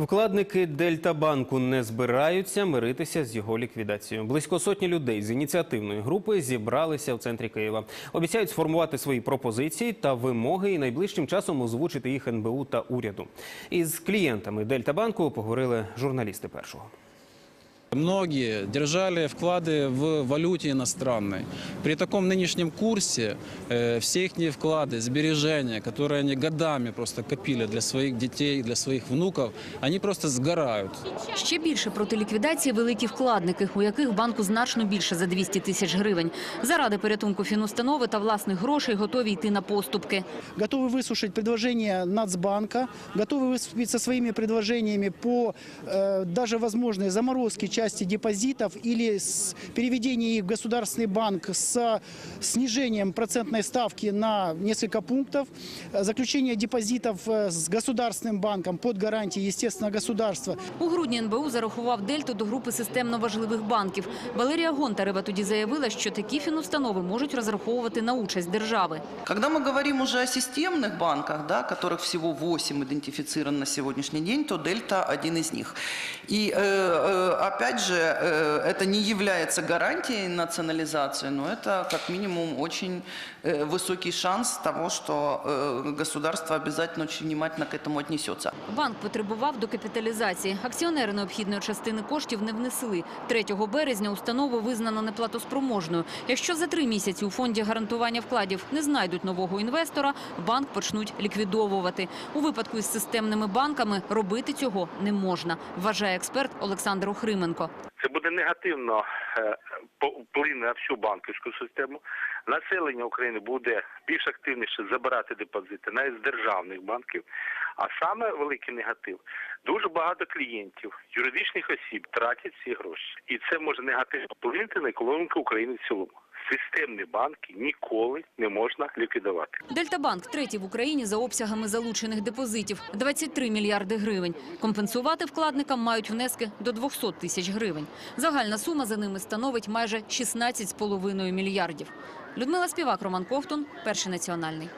Вкладники Дельтабанку не збираються миритися з його ліквідацією. Близько сотні людей з ініціативної групи зібралися в центрі Києва. Обіцяють сформувати свої пропозиції та вимоги і найближчим часом озвучити їх НБУ та уряду. Із клієнтами Дельтабанку поговорили журналісти першого. Многие держали вклады в валюте иностранной. При таком нынешнем курсе э, все их вклады, сбережения, которые они годами просто копили для своих детей, для своих внуков, они просто сгорают. Ще більше проти ліквідації великі вкладники, у яких в банку значно більше за 200 тисяч гривень. Заради порятунку фінустанови та власних грошей готові йти на поступки. готовы выслушать предложения Нацбанка, готовы выступить со своими предложениями по э, даже возможной заморозке части депозитов или с переведении их в государственный банк с снижением процентной ставки на несколько пунктов, э, заключение депозитов э, с государственным банком под гарантией, естественно, государства. У грудні НБУ зарахував Дельту до групи системно важливих банків. Валерія Гонтарева тоді заявила, що такі фінустанови можуть розраховувати на участь держави. Когда мы говорим уже о системных банках, да, которых всего 8 идентифицировано на сегодняшний день, то Дельта один из них. И э, э, опять же, э, это не является гарантией национализации, но это как минимум очень э, высокий шанс того, что э, государство обязательно очень внимательно к этому отнесется. Банк потребував докапіталізації. Акціонери необхідної частини коштів не внесли. 3 березня установу визнано неплатоспроможною. Якщо за три місяці у фонді гарантування вкладів не знайдуть нового інвестора, банк почнуть ліквідовувати. У випадку із системними банками робити цього не можна, вважає експерт Олександр Охрименко. Це буде негативно е, вплине на всю банківську систему. Населення України буде більш активніше забирати депозити навіть з державних банків. А саме великий негатив дуже багато клієнтів, юридичних осіб тратять ці гроші, і це може негативно вплинути на економіку України в цілому. Системні банки ніколи не можна ліквідувати. Дельтабанк третій в Україні за обсягами залучених депозитів – 23 мільярди гривень. Компенсувати вкладникам мають внески до 200 тисяч гривень. Загальна сума за ними становить майже 16,5 мільярдів. Людмила Співак, Роман Ковтун, Перший національний.